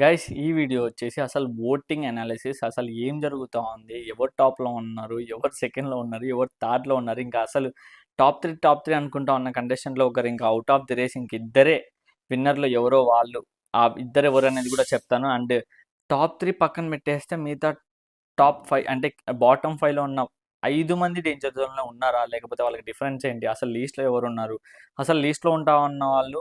Guys ఈ video వచ్చేసి అసలు ఓటింగ్ అనాలిసిస్ అసలు ఏం జరుగుతా ఉంది? ఎవరు టాప్లో ఉన్నారు? ఎవరు సెకండ్లో ఉన్నారు? ఎవరు థర్డ్లో ఉన్నారు? ఇంకా అసలు టాప్ త్రీ టాప్ త్రీ అనుకుంటా ఉన్న కంటెస్టెంట్లో ఒకరు ఇంకా అవుట్ ఆఫ్ ది రేస్ ఇంక ఇద్దరే విన్నర్లు ఎవరో వాళ్ళు ఆ ఇద్దరు ఎవరు అనేది కూడా చెప్తాను. అండ్ టాప్ త్రీ పక్కన పెట్టేస్తే మిగతా టాప్ ఫైవ్ అంటే బాటమ్ ఫైవ్లో ఉన్న ఐదు మంది డేంజర్ జోన్లో ఉన్నారా? లేకపోతే వాళ్ళకి డిఫరెన్స్ ఏంటి? అసలు లీస్ట్లో ఎవరు ఉన్నారు? అసలు లీస్ట్లో ఉంటా ఉన్న వాళ్ళు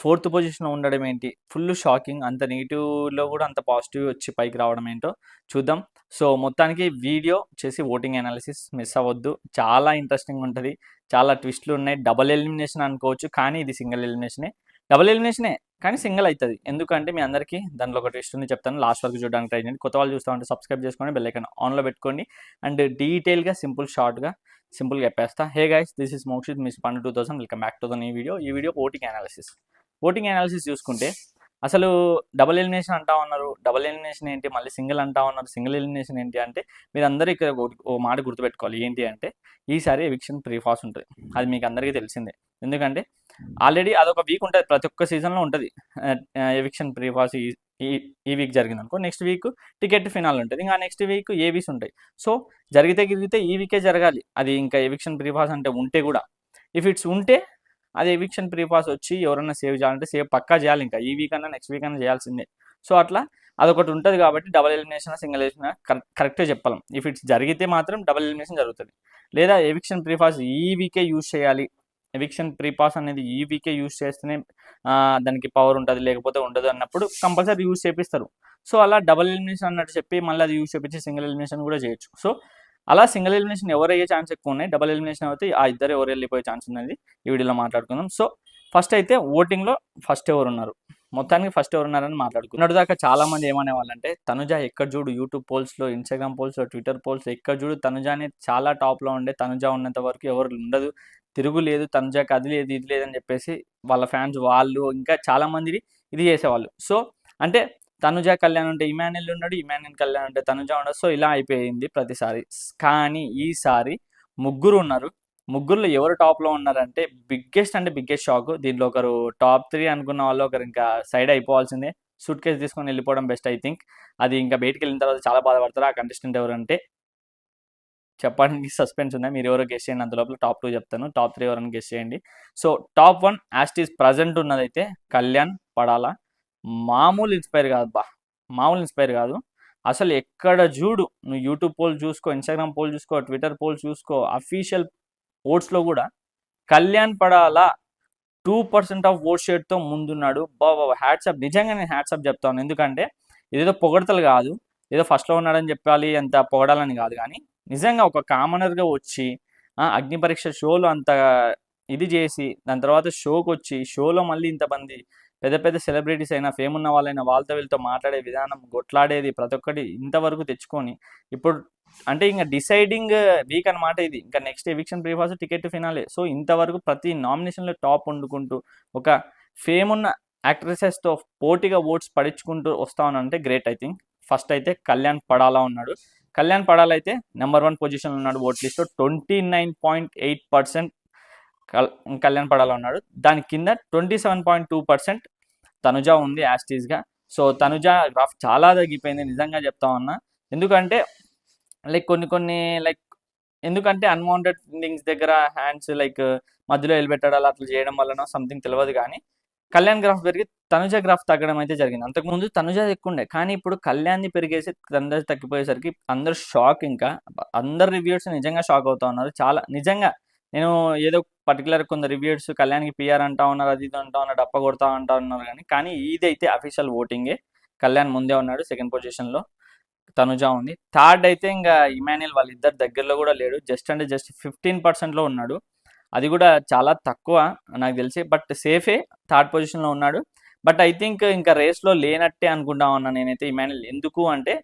ఫోర్త్ పొజిషన్లో ఉండడం ఏంటి? ఫుల్ షాకింగ్ అంత నెగిటివ్లో కూడా అంత పాజిటివ్ వచ్చి పైకి రావడం ఏంటో చూద్దాం. సో మొత్తానికి వీడియో చేసి ఓటింగ్ అనాలిసిస్ మిస్ అవ్వద్దు. చాలా ఇంట్రెస్టింగ్ ఉంటుంది. చాలా ట్విస్ట్లు ఉన్నాయి. డబల్ ఎలిమినేషన్ అనుకోవచ్చు కానీ ఇది సింగిల్ ఎలిమినేషనే. డబల్ ఎలిమినేషనే కానీ సింగిల్ అవుతుంది ఎందుకంటే మీ అందరికీ దాంట్లో ఒక ట్విస్ట్ ఉంది చెప్తాను. లాస్ట్ వరకు చూడడానికి ట్రై చేయండి. కొత్త వాళ్ళు చూస్తూ ఉంటే సబ్స్క్రైబ్ చేసుకోండి బెల్ ఐకన్ ఆన్లో పెట్టుకోండి. అండ్ డీటెయిల్గా సింపుల్ షార్ట్గా సింపుల్గా చెప్పేస్తా. Hey guys this is Mokshith Miss Pandu two thousand. Welcome back to the ఈ వీడియో. ఈ video voting analysis. Voting analysis చూసుకుంటే అసలు డబుల్ ఎలిమినేషన్ అంటా ఉన్నారు డబుల్ ఎలిమినేషన్ ఏంటి మళ్ళీ సింగిల్ అంటా ఉన్నారు సింగిల్ ఎలిమినేషన్ ఏంటి అంటే మీరు అందరూ ఇక్కడ ఓ మాట గుర్తుపెట్టుకోవాలి. ఏంటి అంటే ఈసారి ఎవిక్షన్ ప్రీ ఫాస్ ఉంటుంది. అది మీకు అందరికీ తెలిసిందే. ఎందుకంటే ఆల్రెడీ అదొక వీక్ ఉంటుంది. ప్రతి ఒక్క సీజన్లో ఉంటుంది. ఎవిక్షన్ ప్రీ ఫాస్ ఈ ఈ- ఈ వీక్ జరిగింది అనుకో నెక్స్ట్ వీక్ టికెట్ ఫినాల్ ఉంటుంది. ఇంకా నెక్స్ట్ వీక్ ఏవీస్ ఉంటాయి. సో జరిగితే గిరిగితే ఈ వీకే జరగాలి. అది ఇంకా ఎవిక్షన్ ప్రీ ఫాస్ అంటే ఉంటే కూడా. ఇఫ్ ఇట్స్ ఉంటే అది ఎవిక్షన్ ప్రీ పాస్ వచ్చి ఎవరైనా సేవ్ చేయాలంటే సేవ్ పక్కా చేయాలి ఇంకా. ఈ వీక్ అన్నా నెక్స్ట్ వీక్ అన్నా చేయాల్సిందే. సో అట్లా అదొకటి ఉంటుంది కాబట్టి డబల్ ఎలిమినేషన్ సింగిల్ ఎలిమినేషన్ కరెక్ట్గా చెప్పాలి. ఇఫ్ ఇట్స్ జరిగితే మాత్రం డబల్ ఎలిమినేషన్ జరుగుతుంది. లేదా ఎవిక్షన్ ప్రీపాస్ ఈ వీకే యూజ్ చేయాలి. ఎవిక్షన్ ప్రీ పాస్ అనేది ఈ వీకే యూజ్ చేస్తేనే దానికి పవర్ ఉంటుంది లేకపోతే ఉండదు అన్నప్పుడు కంపల్సరీ యూజ్ చేపిస్తారు. సో అలా డబల్ ఎలిమినేషన్ అన్నట్టు చెప్పి మళ్ళీ అది యూజ్ చేపించి సింగిల్ ఎలిమినేషన్ కూడా చేయొచ్చు. సో అలా సింగిల్ ఎలిమినేషన్ ఎవరు అయ్యే ఛాన్స్ ఎక్కువ ఉన్నాయి డబల్ ఎలిమినేషన్ అయితే ఆ ఇద్దరు ఎవరు వెళ్ళిపోయే ఛాన్స్ ఉన్నది ఈ వీడియోలో మాట్లాడుకుందాం. సో ఫస్ట్ అయితే ఓటింగ్లో ఫస్ట్ ఎవరు ఉన్నారు? మొత్తానికి ఫస్ట్ ఎవరు ఉన్నారని మాట్లాడుకున్నాడు దాకా చాలా మంది ఏమనే వాళ్ళంటే తనుజ ఎక్కడ చూడు యూట్యూబ్ పోల్స్లో ఇన్స్టాగ్రామ్ పోల్స్లో ట్విట్టర్ పోల్స్ ఎక్కడ చూడు తనుజ అనేది చాలా టాప్లో ఉండే తనుజ ఉన్నంత వరకు ఎవరు ఉండదు. తిరుగులేదు లేదు కదిలేదు అది లేదు ఇది లేదని చెప్పేసి వాళ్ళ ఫ్యాన్స్ వాళ్ళు ఇంకా చాలా మంది ఇది చేసేవాళ్ళు. సో అంటే తనుజ కళ్యాణ్ ఉంటే ఇమాన్యుల్ ఉన్నాడు ఇమాన్యుల్ కళ్యాణ్ ఉంటే తనుజ ఉండదు సో ఇలా అయిపోయింది ప్రతిసారి. కానీ ఈసారి ముగ్గురు ఉన్నారు. ముగ్గురులో ఎవరు టాప్లో ఉన్నారంటే బిగ్గెస్ట్ అంటే బిగ్గెస్ట్ షాక్. దీంట్లో ఒకరు టాప్ త్రీ అనుకున్న వాళ్ళు ఒకరు ఇంకా సైడ్ అయిపోవాల్సిందే. సూట్ కేసు తీసుకొని వెళ్ళిపోవడం బెస్ట్ ఐ థింక్. అది ఇంకా బయటికి వెళ్ళిన తర్వాత చాలా బాధపడతారు. ఆ కంటెస్టెంట్ ఎవరంటే చెప్పడానికి సస్పెన్స్ ఉంది? మీరు ఎవరో గెస్ట్ చేయండి అంత లోపల టాప్ టూ చెప్తాను. టాప్ త్రీ ఎవరైనా గెస్ట్ చేయండి. So top one as it is present ఉన్నదైతే Kalyan పడాలా? మామూలు ఇన్స్పైర్ కాదు బా. మామూలు ఇన్స్పైర్ కాదు. అసలు ఎక్కడ చూడు నువ్వు యూట్యూబ్ పోల్ చూసుకో ఇన్స్టాగ్రామ్ పోల్ చూసుకో ట్విట్టర్ పోల్ చూసుకో అఫీషియల్ ఓట్స్లో కూడా Kalyan Padala two percent of vote షేర్తో ముందున్నాడు. బాబా హ్యాట్సప్ నిజంగా నేను హ్యాట్సప్ చెప్తాను. ఎందుకంటే ఇదేదో పొగడతలు కాదు. ఏదో ఫస్ట్లో ఉన్నాడని చెప్పాలి అంత పొగడాలని కాదు కానీ నిజంగా ఒక కామనర్గా వచ్చి ఆ, అగ్ని పరీక్ష షోలో అంత ఇది చేసి దాని తర్వాత షోకి వచ్చి షోలో మళ్ళీ ఇంతమంది పెద్ద పెద్ద సెలబ్రిటీస్ అయినా ఫేమ్ ఉన్న వాళ్ళైనా వాళ్ళతో వీళ్ళతో మాట్లాడే విధానం కొట్లాడేది ప్రతి ఒక్కటి ఇంతవరకు తెచ్చుకొని ఇప్పుడు అంటే ఇంకా డిసైడింగ్ వీక్ అన్నమాట ఇది. ఇంకా next eviction free pass ticket finale so ఇంతవరకు ప్రతి నామినేషన్లో టాప్ వండుకుంటూ ఒక ఫేమ్ ఉన్న యాక్ట్రెసెస్తో పోటీగా ఓట్స్ పడించుకుంటూ వస్తా ఉన్నానంటే గ్రేట్ ఐ థింక్ ఫస్ట్ అయితే కళ్యాణ్ పడాలా ఉన్నాడు. కళ్యాణ్ పడాల్ అయితే నెంబర్ వన్ పొజిషన్లో ఉన్నాడు ఓట్ లిస్ట్లో twenty nine point eight percent Kalyan Padala ఉన్నాడు. దాని కింద twenty seven point two percent Tanuja ఉంది యాస్టీస్గా సో తనుజ గ్రాఫ్ చాలా తగ్గిపోయింది నిజంగా చెప్తా ఉన్నా. ఎందుకంటే లైక్ కొన్ని కొన్ని లైక్ ఎందుకంటే అన్వాంటెడ్ థింగ్స్ దగ్గర హ్యాండ్స్ లైక్ మధ్యలో వెళ్ళిపెట్టడాలు అట్లా చేయడం వలన సంథింగ్ తెలియదు కానీ కళ్యాణ్ గ్రాఫ్ పెరిగి తనుజ గ్రాఫ్ తగ్గడం అయితే జరిగింది. అంతకుముందు తనుజ ఎక్కువ ఉండే కానీ ఇప్పుడు కళ్యాణ్ని పెరిగేసి తనుజ తగ్గిపోయేసరికి అందరు షాక్ ఇంకా. అందరు రివ్యూర్స్ నిజంగా షాక్ అవుతా ఉన్నారు. చాలా నిజంగా నేను ఏదో పర్టికులర్ కొందరు రివ్యూర్స్ కళ్యాణ్కి పిఆర్ అంటా ఉన్నారు అది ఇది అంటా ఉన్నారు డప్ప కొడతా అంటా ఉన్నారు కానీ కానీ ఇదైతే అఫీషియల్ ఓటింగే కళ్యాణ్ ముందే ఉన్నాడు సెకండ్ పొజిషన్లో తనుజ ఉంది. థర్డ్ అయితే ఇంకా ఇమాన్యుల్ వాళ్ళిద్దరు దగ్గరలో కూడా లేడు. జస్ట్ అంటే జస్ట్ ఫిఫ్టీన్ పర్సెంట్లో ఉన్నాడు. అది కూడా చాలా తక్కువ నాకు తెలిసి. బట్ సేఫే థర్డ్ పొజిషన్లో ఉన్నాడు. బట్ ఐ థింక్ ఇంకా రేస్లో లేనట్టే అనుకుంటా ఉన్నా నేనైతే ఇమాన్యుల్ ఎందుకు అంటే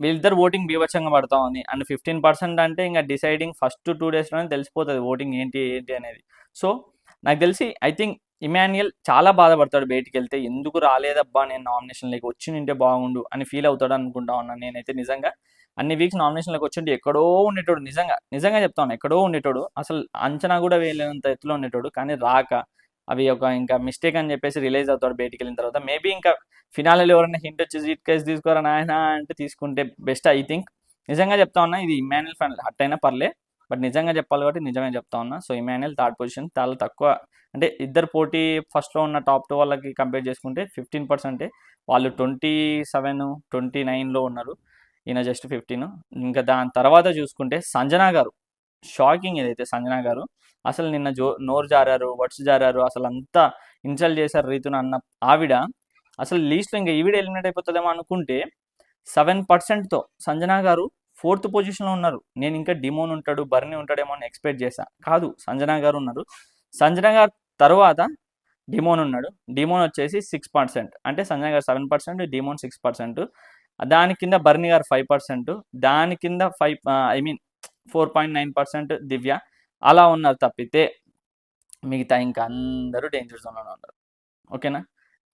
వీళ్ళిద్దరు ఓటింగ్ బీభత్సంగా పడతా ఉంది. అండ్ ఫిఫ్టీన్ పర్సెంట్ అంటే ఇంకా డిసైడింగ్ ఫస్ట్ టూ డేస్లోనే తెలిసిపోతుంది ఓటింగ్ ఏంటి ఏంటి అనేది. సో నాకు తెలిసి ఐ థింక్ ఇమాన్యుయల్ చాలా బాధపడతాడు బయటికి వెళ్తే ఎందుకు రాలేదబ్బా నేను నామినేషన్లోకి వచ్చి ఉంటే బాగుండు అని ఫీల్ అవుతాడు అనుకుంటా ఉన్నాను నేనైతే నిజంగా. అన్ని వీక్స్ నామినేషన్లోకి వచ్చింటే ఎక్కడో ఉండేటోడు. నిజంగా నిజంగా చెప్తాను ఎక్కడో ఉండేటోడు. అసలు అంచనా కూడా వేయలేనంత ఎత్తులో ఉండేటోడు. కానీ రాక అవి ఒక ఇంకా మిస్టేక్ అని చెప్పేసి రిలీజ్ అవుతాడు బయటికి వెళ్ళిన తర్వాత. మేబీ ఇంకా ఫినాలలో ఎవరైనా హింట్ వచ్చి ఇట్ కేసు తీసుకోరా నాయన అంటే తీసుకుంటే బెస్ట్ ఐ థింక్ నిజంగా చెప్తా ఉన్నా ఇది ఇమాన్యుల్ ఫైనల్ హట్ అయినా పర్లే బట్ నిజంగా చెప్పాలి కాబట్టి నిజమే చెప్తా ఉన్నా. సో ఇమాన్యుల్ థర్డ్ పొజిషన్ చాలా తక్కువ. అంటే ఇద్దరు పోటీ ఫస్ట్లో ఉన్న టాప్ టూ వాళ్ళకి కంపేర్ చేసుకుంటే ఫిఫ్టీన్ పర్సెంటే వాళ్ళు ట్వంటీ సెవెన్ ట్వంటీ నైన్లో ఉన్నారు. ఈయన జస్ట్ ఫిఫ్టీన్ ఇంకా దాని తర్వాత చూసుకుంటే సంజనా గారు షాకింగ్ ఏదైతే సంజనా గారు అసలు నిన్న జో నోరు జారారు వర్డ్స్ జారారు అసలు అంతా ఇన్సల్ట్ చేశారు రీతున అన్న ఆవిడ అసలు లీస్ట్లో ఇంకా ఈవిడ ఎలిమినేట్ అయిపోతుందేమో అనుకుంటే సెవెన్ పర్సెంట్తో సంజనా గారు ఫోర్త్ పొజిషన్లో ఉన్నారు. నేను ఇంకా డిమోన్ ఉంటాడు బర్నీ ఉంటాడేమో అని ఎక్స్పెక్ట్ చేశా. కాదు సంజనా గారు ఉన్నారు. సంజనా గారు తర్వాత డిమోన్ ఉన్నాడు. డిమోన్ వచ్చేసి సిక్స్ పర్సెంట్ అంటే సంజనా గారు seven percent Demon six percent దాని కింద బర్నీ గారు ఫైవ్ పర్సెంట్ దాని కింద five I mean four point nine percent Divya అలా ఉన్నారు తప్పితే మిగతా ఇంకా అందరూ డేంజర్ జోన్లో ఉన్నారు. ఓకేనా?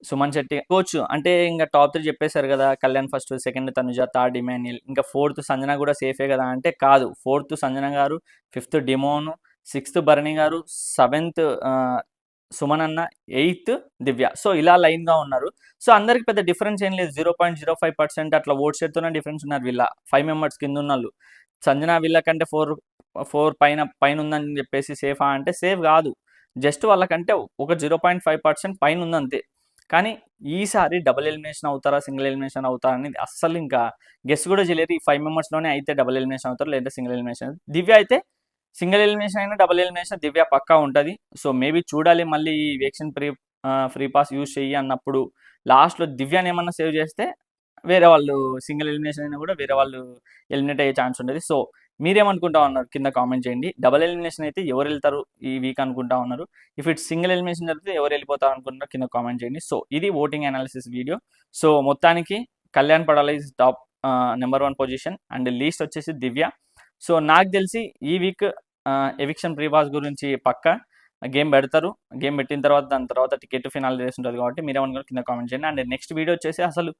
సుమన్ శెట్టి కోచ్ అంటే ఇంకా టాప్ త్రీ చెప్పేశారు కదా Kalyan first second Tanuja third Emmanuel ఇంకా ఫోర్త్ సంజన కూడా సేఫే కదా అంటే కాదు. ఫోర్త్ సంజన గారు fifth demon sixth Bharani garu seventh Suman అన్న ఎయిత్ దివ్య. సో ఇలా లైన్గా ఉన్నారు. సో అందరికి పెద్ద డిఫరెన్స్ ఏం లేదు. Zero point zero five percent అట్లా ఓట్ షేర్తోనే డిఫరెన్స్ ఉన్నారు వీళ్ళ. ఫైవ్ మెంబర్స్ కింద ఉన్న వాళ్ళు సంజనా వీళ్ళ కంటే ఫోర్ ఫోర్ పైన పైన ఉందని చెప్పేసి సేఫా అంటే సేఫ్ కాదు. జస్ట్ వాళ్ళకంటే ఒక జీరో పాయింట్ ఫైవ్ పర్సెంట్ పైన ఉందంతే అంతే కానీ ఈసారి డబుల్ ఎలిమినేషన్ అవుతారా సింగిల్ ఎలిమినేషన్ అవుతారా అనేది అస్సలు ఇంకా గెస్ట్ కూడా చేయలేరు ఈ ఫైవ్ మెంబర్స్లోనే అయితే డబుల్ ఎలిమినేషన్ అవుతారు లేదా సింగిల్ ఎలిమినేషన్ దివ్య అయితే సింగిల్ ఎలిమినేషన్ అయినా డబుల్ ఎలిమినేషన్ దివ్య పక్కా ఉంటుంది. సో మేబీ చూడాలి మళ్ళీ ఈ eviction free free pass use చెయ్యి అన్నప్పుడు. లాస్ట్లో దివ్యాని ఏమన్నా సేవ్ చేస్తే వేరే వాళ్ళు సింగిల్ ఎలిమినేషన్ అయినా కూడా వేరే వాళ్ళు ఎలిమినేట్ అయ్యే ఛాన్స్ ఉండేది. సో మీరేమనుకుంటా ఉన్నారు? కింద కామెంట్ చేయండి. డబల్ ఎలిమినేషన్ అయితే ఎవరు వెళ్తారు ఈ వీక్ అనుకుంటా ఉన్నారు. ఇఫ్ ఇట్స్ సింగిల్ ఎలిమినేషన్ జరిగితే ఎవరు వెళ్ళిపోతారు అనుకుంటున్నారు కింద కామెంట్ చేయండి. సో ఇది ఓటింగ్ అనాలిసిస్ వీడియో. సో మొత్తానికి Kalyan Padala is top number one position and least వచ్చేసి దివ్య. సో నాకు తెలిసి ఈ వీక్ ఎవిక్షన్ ప్రీవాస్ గురించి పక్క గేమ్ పెడతారు. గేమ్ పెట్టిన తర్వాత దాని తర్వాత టికెట్ ఫినాల్ రేస్ ఉంటుంది కాబట్టి మీరేమనుకున్నారు కింద కామెంట్ చేయండి. అండ్ నెక్స్ట్ వీడియో వచ్చేసి అసలు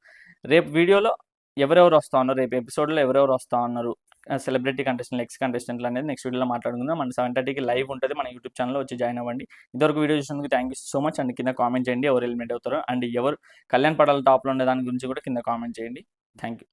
రేపు వీడియోలో ఎవరెవరు వస్తా ఉన్నారు? రేపు ఎపిసోడ్లో ఎవరెవరు వస్తా ఉన్నారు? సెలబ్రిటీ కంటెస్టెంట్ ఎక్స్ కంటెస్టెంట్లు అనేది నెక్స్ట్ వీడియోలో మాట్లాడుకుందాం. మన సెవెన్ థర్టీకి లైవ్ ఉంటుంది. మన యూట్యూబ్ ఛానల్లో వచ్చి జాయిన్ అవ్వండి. ఇదివరకు వీడియో చూసినందుకు thank you so much and కింద కామెంట్ చేయండి. ఎవరు ఎలిమెంట్ అవుతారో. అండ్ ఎవరు కళ్యాణ్ పడాల టాప్లో ఉండే దాని గురించి కూడా కింద కామెంట్ చేయండి. Thank you